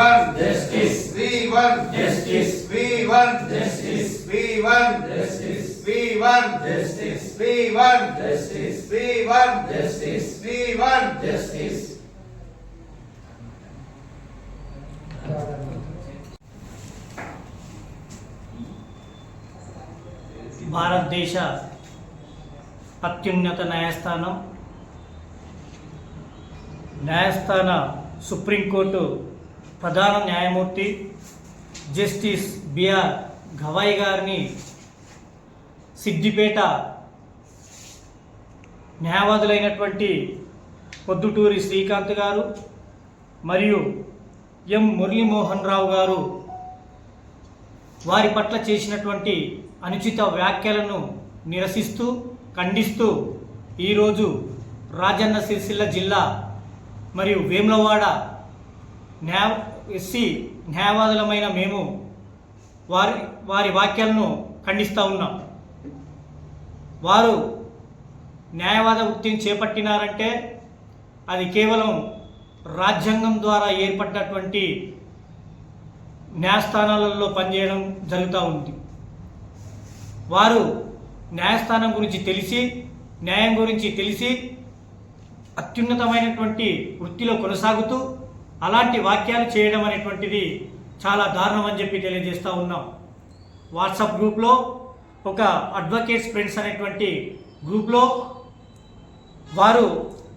one justice we one justice we one justice we one justice we one justice we one justice we one justice we one justice భారతదేశ అత్యున్నత న్యాయస్థానం న్యాయస్థాన supreme court ప్రధాన న్యాయమూర్తి justice BR Gavai గారిని సిద్దిపేట న్యాయవాదులైనటువంటి పొద్దుటూరి శ్రీకాంత్ గారు మరియు ఎం మురళీమోహన్ రావు గారు వారి పట్ల చేసినటువంటి అనుచిత వ్యాఖ్యలను నిరసిస్తూ ఖండిస్తూ ఈరోజు రాజన్న సిరిసిల్ల జిల్లా మరియు వేములవాడ న్యాయ ఎస్సీ న్యాయవాదులమైన మేము వారి వారి వ్యాఖ్యలను ఖండిస్తూ ఉన్నాం. వారు న్యాయవాద వృత్తిని చేపట్టినారంటే అది కేవలం రాజ్యాంగం ద్వారా ఏర్పడినటువంటి న్యాయస్థానాలలో పనిచేయడం జరుగుతూ ఉంది. వారు న్యాయస్థానం గురించి తెలిసి న్యాయం గురించి తెలిసి అత్యున్నతమైనటువంటి వృత్తిలో కొనసాగుతూ అలాంటి వాక్యాలు చేయడం అనేటువంటిది చాలా దారుణం అని చెప్పి తెలియజేస్తూ ఉన్నాం. వాట్సాప్ గ్రూప్లో ఒక అడ్వకేట్స్ ఫ్రెండ్స్ అనేటువంటి గ్రూప్లో వారు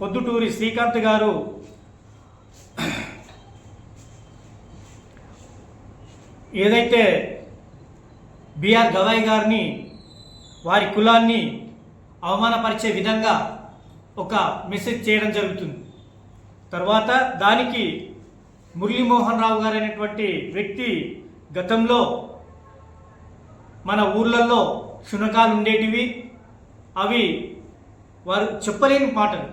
పొద్దుటూరి శ్రీకాంత్ గారు ఏదైతే బిఆర్ గవాయ్ గారిని వారి కులాన్ని అవమానపరిచే విధంగా ఒక మెసేజ్ చేయడం జరుగుతుంది. తర్వాత దానికి మురళీమోహన్ రావు గారు అనేటువంటి వ్యక్తి గతంలో మన ఊర్లలో శునకాలు ఉండేటివి. అవి వారు చెప్పలేని మాటలు.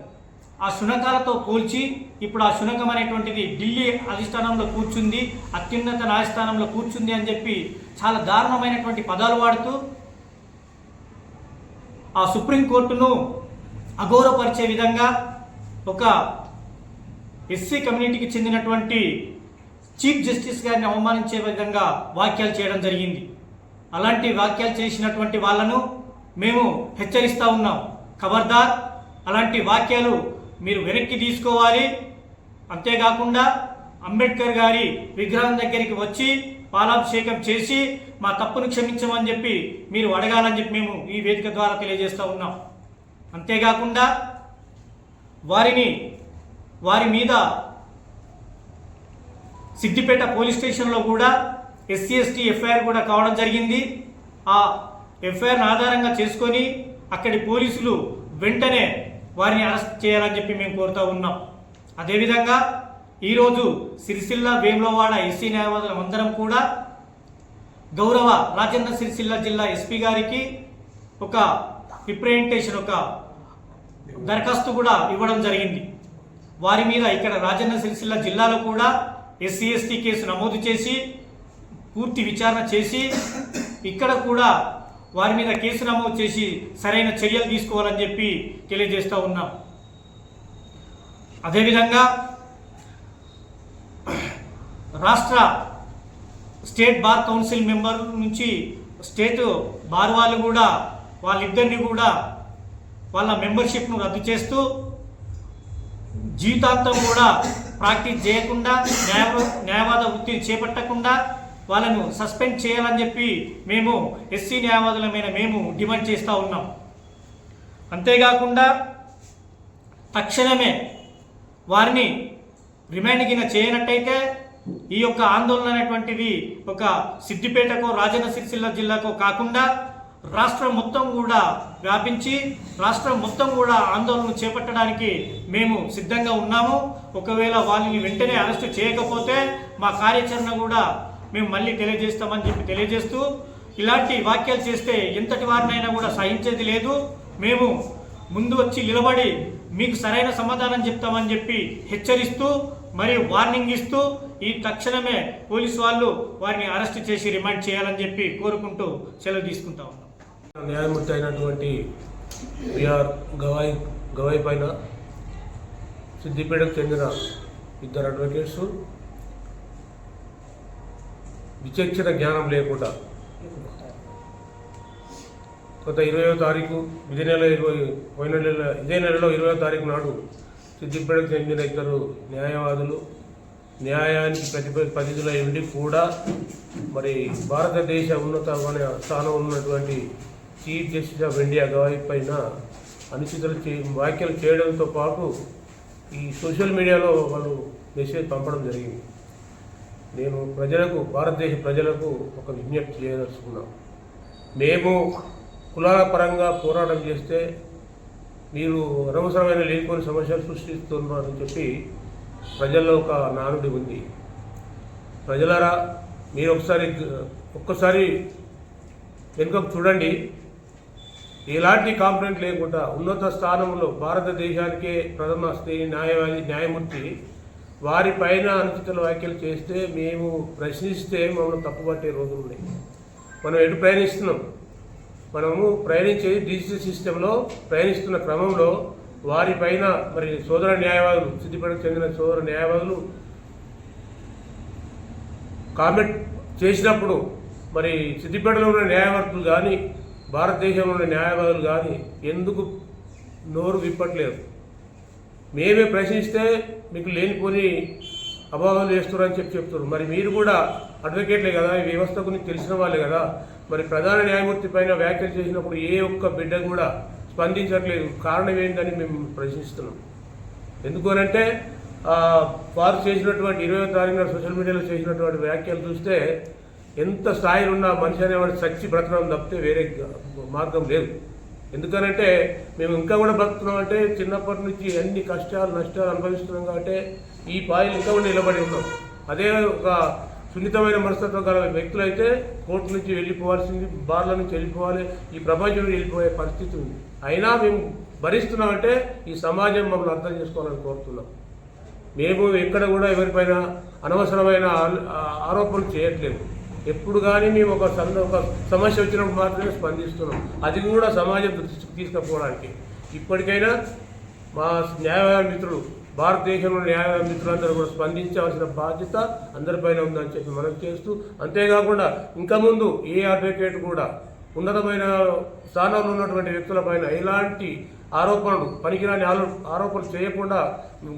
ఆ శునకాలతో పోల్చి ఇప్పుడు ఆ శునకం అనేటువంటిది ఢిల్లీ అధిష్టానంలో కూర్చుంది అత్యున్నత న్యాయస్థానంలో కూర్చుంది అని చెప్పి చాలా దారుణమైనటువంటి పదాలు వాడుతూ ఆ సుప్రీంకోర్టును అగౌరవపరిచే విధంగా ఒక ఎస్సీ కమ్యూనిటీకి చెందినటువంటి చీఫ్ జస్టిస్ గారిని అవమానించే విధంగా వ్యాఖ్యలు చేయడం జరిగింది. అలాంటి వ్యాఖ్యలు చేసినటువంటి వాళ్ళను మేము హెచ్చరిస్తూ ఉన్నాం. ఖబర్దార్ అలాంటి వాక్యాలు మీరు వెనక్కి తీసుకోవాలి. అంతేకాకుండా అంబేద్కర్ గారి విగ్రహం దగ్గరికి వచ్చి పాలాభిషేకం చేసి మా తప్పును క్షమించమని చెప్పి మీరు అడగాలని చెప్పి మేము ఈ వేదిక ద్వారా తెలియజేస్తూ ఉన్నాం. అంతేకాకుండా వారిని వారి మీద సిద్దిపేట పోలీస్ స్టేషన్లో కూడా ఎస్సీ ఎస్టీ ఎఫ్ఐఆర్ కూడా కావడం జరిగింది. ఆ ఎఫ్ఐఆర్ను ఆధారంగా చేసుకొని అక్కడి పోలీసులు వెంటనే వారిని అరెస్ట్ చేయాలని చెప్పి మేము కోరుతూ ఉన్నాం. అదేవిధంగా ఈరోజు సిరిసిల్ల వేములవాడ ఎస్సీ న్యాయవాదులం అందరం కూడా గౌరవ రాజేంద్ర సిరిసిల్ల జిల్లా ఎస్పీ గారికి ఒక రిప్రజెంటేషన్ ఒక దరఖాస్తు కూడా ఇవ్వడం జరిగింది. వారి మీద ఇక్కడ రాజన్న సిరిసిల్ల జిల్లాలో కూడా ఎస్సీ ఎస్టీ కేసు నమోదు చేసి పూర్తి విచారణ చేసి ఇక్కడ కూడా వారి మీద కేసు నమోదు చేసి సరైన చర్యలు తీసుకోవాలని చెప్పి తెలియజేస్తూ ఉన్నాం. అదేవిధంగా రాష్ట్ర స్టేట్ బార్ కౌన్సిల్ మెంబర్ నుంచి స్టేట్ బార్ వాళ్ళు కూడా వాళ్ళిద్దరిని కూడా వాళ్ళ మెంబర్షిప్ను రద్దు చేస్తూ జీవితాంతం కూడా ప్రాక్టీస్ చేయకుండా న్యాయ న్యాయవాద వృత్తిని చేపట్టకుండా వాళ్ళను సస్పెండ్ చేయాలని చెప్పి మేము ఎస్సీ న్యాయవాదులమైన మేము డిమాండ్ చేస్తూ ఉన్నాం. అంతేకాకుండా తక్షణమే వారిని రిమాండ్ కింద చేయనట్టయితే ఈ యొక్క ఆందోళన అనేటువంటిది ఒక సిద్దిపేటకో రాజన్న సిరిసిల్ల జిల్లాకో కాకుండా రాష్ట్రం మొత్తం కూడా వ్యాపించి రాష్ట్రం మొత్తం కూడా ఆందోళన చేపట్టడానికి మేము సిద్ధంగా ఉన్నాము. ఒకవేళ వాళ్ళని వెంటనే అరెస్టు చేయకపోతే మా కార్యాచరణ కూడా మేము మళ్ళీ తెలియజేస్తామని చెప్పి తెలియజేస్తూ ఇలాంటి వ్యాఖ్యలు చేస్తే ఎంతటి వారినైనా కూడా సహించేది లేదు. మేము ముందు వచ్చి నిలబడి మీకు సరైన సమాధానం చెప్తామని చెప్పి హెచ్చరిస్తూ మరియు వార్నింగ్ ఇస్తూ ఈ తక్షణమే పోలీసు వాళ్ళు వారిని అరెస్ట్ చేసి రిమాండ్ చేయాలని చెప్పి కోరుకుంటూ సెలవు తీసుకుంటా ఉన్నాం. న్యాయమూర్తి అయినటువంటి బిఆర్ గవాయి గవాయి పైన సిద్దిపేటకు చెందిన ఇద్దరు అడ్వకేట్స్ విచక్షణ జ్ఞానం లేకుండా గత ఇరవయో తారీఖు ఇదే నెల ఇరవై పోయిన నెల ఇదే నెలలో ఇరవయో తారీఖు నాడు సిద్దిపేటకు చెందిన ఇద్దరు న్యాయవాదులు న్యాయానికి ప్రతిప ప్రతినిధులై ఉండి కూడా మరి భారతదేశ ఉన్నతమైన స్థానం ఉన్నటువంటి chief justice of India Gavai పైన అనుచితులు చే వ్యాఖ్యలు చేయడంతో పాటు ఈ సోషల్ మీడియాలో వాళ్ళు మెసేజ్ పంపడం జరిగింది. నేను ప్రజలకు భారతదేశ ప్రజలకు ఒక విజ్ఞప్తి చేయదలుచుకున్నాం మేము కులాల పరంగా పోరాటం చేస్తే మీరు అనవసరమైన లేనిపోని సమస్యలు సృష్టిస్తున్నారని చెప్పి ప్రజల్లో ఒక నానుడి ఉంది. ప్రజలారా మీరు ఒకసారి ఒక్కసారి వెనుకకు చూడండి. ఎలాంటి కాంప్లైంట్ లేకుండా ఉన్నత స్థానంలో భారతదేశానికే ప్రథమ స్త్రీ న్యాయవాది న్యాయమూర్తి వారి పైన వ్యాఖ్యలు చేస్తే మేము ప్రశ్నిస్తే మమ్మల్ని తప్పుపట్టే రోజులు ఉన్నాయి. మనం ఎటు ప్రయాణిస్తున్నాం? మనము ప్రయాణించేది డిజిటల్ సిస్టంలో ప్రయాణిస్తున్న క్రమంలో వారిపైన మరి సోదర న్యాయవాదులు సిద్దిపేటకు చెందిన సోదర న్యాయవాదులు కామెంట్ చేసినప్పుడు మరి సిద్దిపేటలో ఉన్న న్యాయవర్తులు కానీ భారతదేశంలో ఉన్న న్యాయవాదులు కానీ ఎందుకు నోరు విప్పట్లేదు? మేమే ప్రశ్నిస్తే మీకు లేనిపోని అభావాలు చేస్తున్నారని చెప్పి చెప్తున్నారు. మరి మీరు కూడా అడ్వకేట్లే కదా ఈ వ్యవస్థ గురించి తెలిసిన వాళ్ళే కదా. మరి ప్రధాన న్యాయమూర్తి పైన వ్యాఖ్యలు చేసినప్పుడు ఏ ఒక్క బిడ్డ కూడా స్పందించట్లేదు. కారణం ఏంటని మేము ప్రశ్నిస్తున్నాం. ఎందుకు అనంటే వారు చేసినటువంటి ఇరవై తారీఖున సోషల్ మీడియాలో చేసినటువంటి వ్యాఖ్యలు చూస్తే ఎంత స్థాయిలో ఉన్న మనిషి అనేవాడు చచ్చి బ్రతకడం తప్పితే వేరే మార్గం లేదు. ఎందుకనంటే మేము ఇంకా కూడా బ్రతుకుతున్నాం అంటే చిన్నప్పటి నుంచి అన్ని కష్టాలు నష్టాలు అనుభవిస్తున్నాం కాబట్టి ఈ పాయలు ఇంకా కూడా నిలబడి ఉన్నాం. అదే ఒక సున్నితమైన మనస్తత్వం గల వ్యక్తులు అయితే కోర్టు నుంచి వెళ్ళిపోవాల్సింది బార్ల నుంచి వెళ్ళిపోవాలి ఈ ప్రపంచం వెళ్ళిపోయే పరిస్థితి ఉంది. అయినా మేము భరిస్తున్నామంటే ఈ సమాజం మమ్మల్ని అర్థం చేసుకోవాలని కోరుతున్నాం. మేము ఎక్కడ కూడా ఎవరిపైన అనవసరమైన ఆరోపణలు చేయట్లేదు. ఎప్పుడు కానీ మేము ఒక సంద ఒక సమస్య వచ్చినప్పుడు మాత్రమే స్పందిస్తున్నాం. అది కూడా సమాజం దృష్టికి తీసుకుపోవడానికి. ఇప్పటికైనా మా న్యాయవాద మిత్రులు భారతదేశంలో న్యాయవాద మిత్రులందరూ కూడా స్పందించాల్సిన బాధ్యత అందరిపైన ఉందని చెప్పి మనం చేస్తూ అంతేకాకుండా ఇంకా ముందు ఏ అడ్వకేట్ కూడా ఉన్నతమైన స్థానంలో ఉన్నటువంటి వ్యక్తులపైన ఎలాంటి ఆరోపణలు పనికిరాని ఆలో ఆరోపణలు చేయకుండా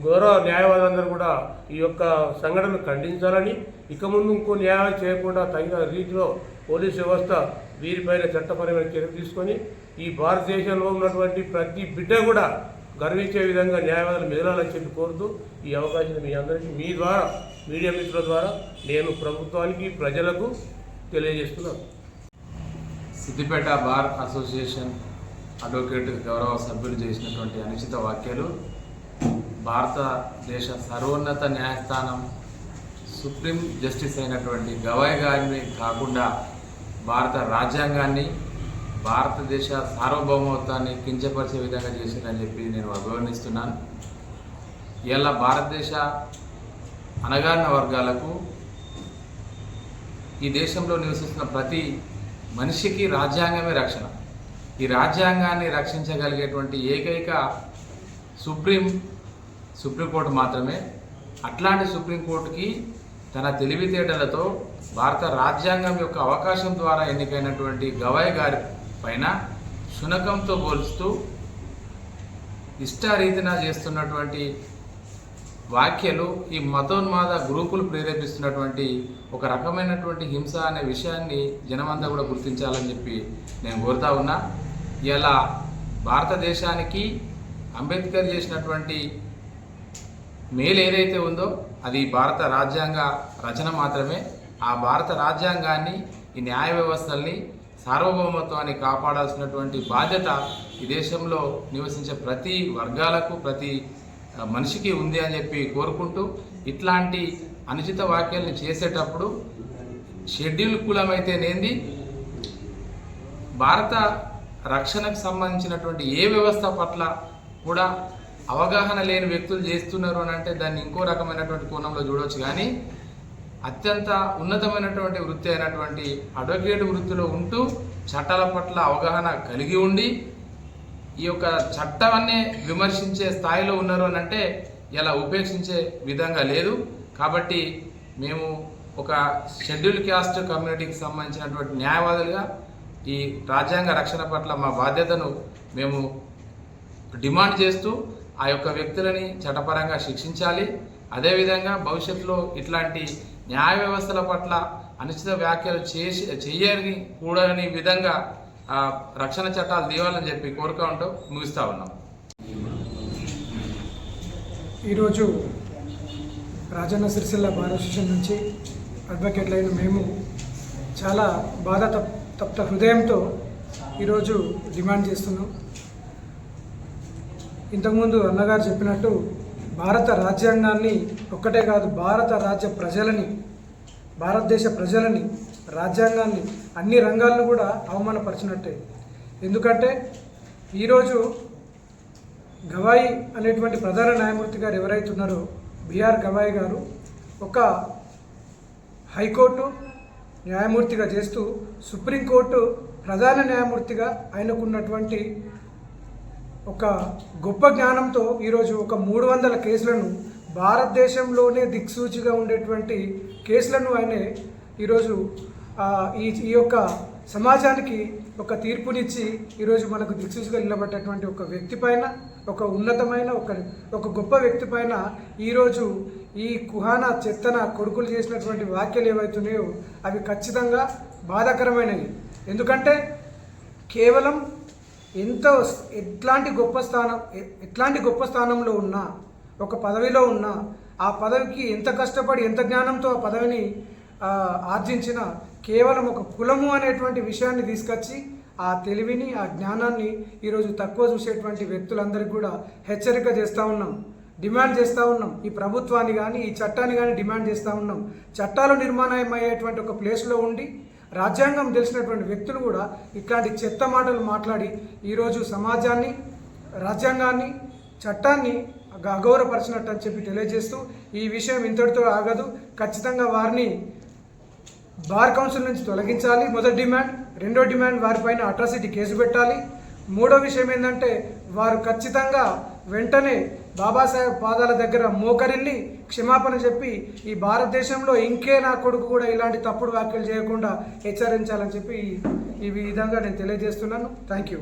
గౌరవ న్యాయవాదులందరూ కూడా ఈ యొక్క సంఘటనను ఖండించాలని ఇక ముందు ఇంకో న్యాయం చేయకుండా తగిన రీతిలో పోలీస్ వ్యవస్థ వీరిపైన చట్టపరమైన చర్య తీసుకొని ఈ భారతదేశంలో ఉన్నటువంటి ప్రతి బిడ్డ కూడా గర్వించే విధంగా న్యాయవాదులు మెదలాలని చెప్పి కోరుతూ ఈ అవకాశం మీ అందరికీ మీ ద్వారా మీడియా మిత్రుల ద్వారా నేను ప్రభుత్వానికి ప్రజలకు తెలియజేస్తున్నాను. సిద్దిపేట బార్ అసోసియేషన్ అడ్వకేట్ గౌరవ సభ్యులు చేసినటువంటి అనుచిత వ్యాఖ్యలు భారతదేశ సర్వోన్నత న్యాయస్థానం సుప్రీం జస్టిస్ అయినటువంటి గవాయ్ గారిని కాకుండా భారత రాజ్యాంగాన్ని భారతదేశ సార్వభౌమత్వాన్ని కించపరిచే విధంగా చేసిందని చెప్పి నేను అభివర్ణిస్తున్నాను. ఇలా భారతదేశ అణగారిన వర్గాలకు ఈ దేశంలో నివసిస్తున్న ప్రతి మనిషికి రాజ్యాంగమే రక్షణ. ఈ రాజ్యాంగాన్ని రక్షించగలిగేటువంటి ఏకైక సుప్రీం సుప్రీంకోర్టు మాత్రమే. అట్లాంటి సుప్రీంకోర్టుకి తన తెలివితేటలతో భారత రాజ్యాంగం యొక్క అవకాశం ద్వారా ఎన్నికైనటువంటి గవాయ్ గారి పైన శునకంతో పోల్చుతూ ఇష్టారీతిన చేస్తున్నటువంటి వ్యాఖ్యలు ఈ మతోన్మాద గ్రూపులు ప్రేరేపిస్తున్నటువంటి ఒక రకమైనటువంటి హింస అనే విషయాన్ని జనమంతా కూడా గుర్తించాలని చెప్పి నేను కోరుతా ఉన్నా. ఇలా భారతదేశానికి అంబేద్కర్ చేసినటువంటి మేలు ఏదైతే ఉందో అది భారత రాజ్యాంగ రచన మాత్రమే. ఆ భారత రాజ్యాంగాన్ని ఈ న్యాయ వ్యవస్థల్ని సార్వభౌమత్వాన్ని కాపాడాల్సినటువంటి బాధ్యత ఈ దేశంలో నివసించే ప్రతి వర్గాలకు ప్రతి మనిషికి ఉంది అని చెప్పి కోరుకుంటూ ఇట్లాంటి అనుచిత వ్యాఖ్యల్ని చేసేటప్పుడు షెడ్యూల్ కులమైతేనేంది? భారత రక్షణకు సంబంధించినటువంటి ఏ వ్యవస్థ పట్ల కూడా అవగాహన లేని వ్యక్తులు చేస్తున్నారు అని అంటే దాన్ని ఇంకో రకమైనటువంటి కోణంలో చూడవచ్చు కానీ అత్యంత ఉన్నతమైనటువంటి వృత్తి అయినటువంటి అడ్వకేట్ వృత్తిలో ఉంటూ చట్టాల పట్ల అవగాహన కలిగి ఉండి ఈ యొక్క చట్టాన్ని విమర్శించే స్థాయిలో ఉన్నారు అని అంటే ఇలా ఉపేక్షించే విధంగా లేదు. కాబట్టి మేము ఒక షెడ్యూల్ క్యాస్ట్ కమ్యూనిటీకి సంబంధించినటువంటి న్యాయవాదులుగా ఈ రాజ్యాంగ రక్షణ పట్ల మా బాధ్యతను మేము డిమాండ్ చేస్తూ ఆ యొక్క వ్యక్తులని చట్టపరంగా శిక్షించాలి. అదేవిధంగా భవిష్యత్తులో ఇట్లాంటి న్యాయ వ్యవస్థల పట్ల అనిశ్చిత వ్యాఖ్యలు చేసి చేయని కూడని విధంగా రక్షణ చట్టాలు తీయాలని చెప్పి కోరుకుంటూ ముగిస్తూ ఉన్నాం. ఈరోజు రాజన్న సిరిసిల్ల బార్ అసోసియేషన్ నుంచి అడ్వకేట్లైన మేము చాలా బాధ తప్త హృదయంతో ఈరోజు డిమాండ్ చేస్తున్నాం. ఇంతకుముందు అన్నగారు చెప్పినట్టు భారత రాజ్యాంగాన్ని ఒక్కటే కాదు భారత రాజ్య ప్రజలని భారతదేశ ప్రజలని రాజ్యాంగాన్ని అన్ని రంగాలను కూడా అవమానపరిచినట్టే. ఎందుకంటే ఈరోజు గవాయి అనేటువంటి ప్రధాన న్యాయమూర్తి గారు ఎవరైతే ఉన్నారో బిఆర్ గవాయి గారు ఒక హైకోర్టు న్యాయమూర్తిగా చేస్తూ సుప్రీంకోర్టు ప్రధాన న్యాయమూర్తిగా ఆయనకున్నటువంటి ఒక గొప్ప జ్ఞానంతో ఈరోజు ఒక మూడు వందల కేసులను భారతదేశంలోనే దిక్సూచిగా ఉండేటువంటి కేసులను ఆయన ఈరోజు ఈ ఈ యొక్క సమాజానికి ఒక తీర్పునిచ్చి ఈరోజు మనకు దిక్సూచిగా నిలబడ్డటువంటి ఒక వ్యక్తి పైన ఒక ఉన్నతమైన ఒక ఒక గొప్ప వ్యక్తి పైన ఈరోజు ఈ కుహాన చెత్తన కొడుకులు చేసినటువంటి వ్యాఖ్యలు ఏవైతున్నాయో అవి ఖచ్చితంగా బాధాకరమైనవి. ఎందుకంటే కేవలం ఎంతో ఎట్లాంటి గొప్ప స్థానం ఎట్లాంటి గొప్ప స్థానంలో ఉన్నా ఒక పదవిలో ఉన్నా ఆ పదవికి ఎంత కష్టపడి ఎంత జ్ఞానంతో ఆ పదవిని ఆర్జించిన కేవలం ఒక కులము అనేటువంటి విషయాన్ని తీసుకొచ్చి ఆ తెలివిని ఆ జ్ఞానాన్ని ఈరోజు తక్కువ చూసేటువంటి వ్యక్తులందరికీ కూడా హెచ్చరిక చేస్తూ ఉన్నాం. డిమాండ్ చేస్తూ ఉన్నాం. ఈ ప్రభుత్వాన్ని కానీ ఈ చట్టాన్ని కానీ డిమాండ్ చేస్తూ ఉన్నాం. చట్టాలు నిర్మాణం అయ్యేటువంటి ఒక ప్లేస్లో ఉండి రాజ్యాంగం తెలిసినటువంటి వ్యక్తులు కూడా ఇట్లాంటి చెత్త మాటలు మాట్లాడి ఈరోజు సమాజాన్ని రాజ్యాంగాన్ని చట్టాన్ని అగ- అగౌరవపరిచినట్టు అని చెప్పి తెలియజేస్తూ ఈ విషయం ఇంతటితో ఆగదు. ఖచ్చితంగా వారిని బార్ కౌన్సిల్ నుంచి తొలగించాలి. మొదటి డిమాండ్ రెండో డిమాండ్ వారిపైన అట్రాసిటీ కేసు పెట్టాలి. మూడో విషయం ఏంటంటే వారు ఖచ్చితంగా వెంటనే బాబాసాహెబ్ పాదాల దగ్గర మోకరిల్లి క్షమాపణ చెప్పి ఈ భారతదేశంలో ఇంకే నా కొడుకు కూడా ఇలాంటి తప్పుడు వ్యాఖ్యలు చేయకుండా హెచ్చరించాలని చెప్పి ఈ- ఈ విధంగా నేను తెలియజేస్తున్నాను. Thank you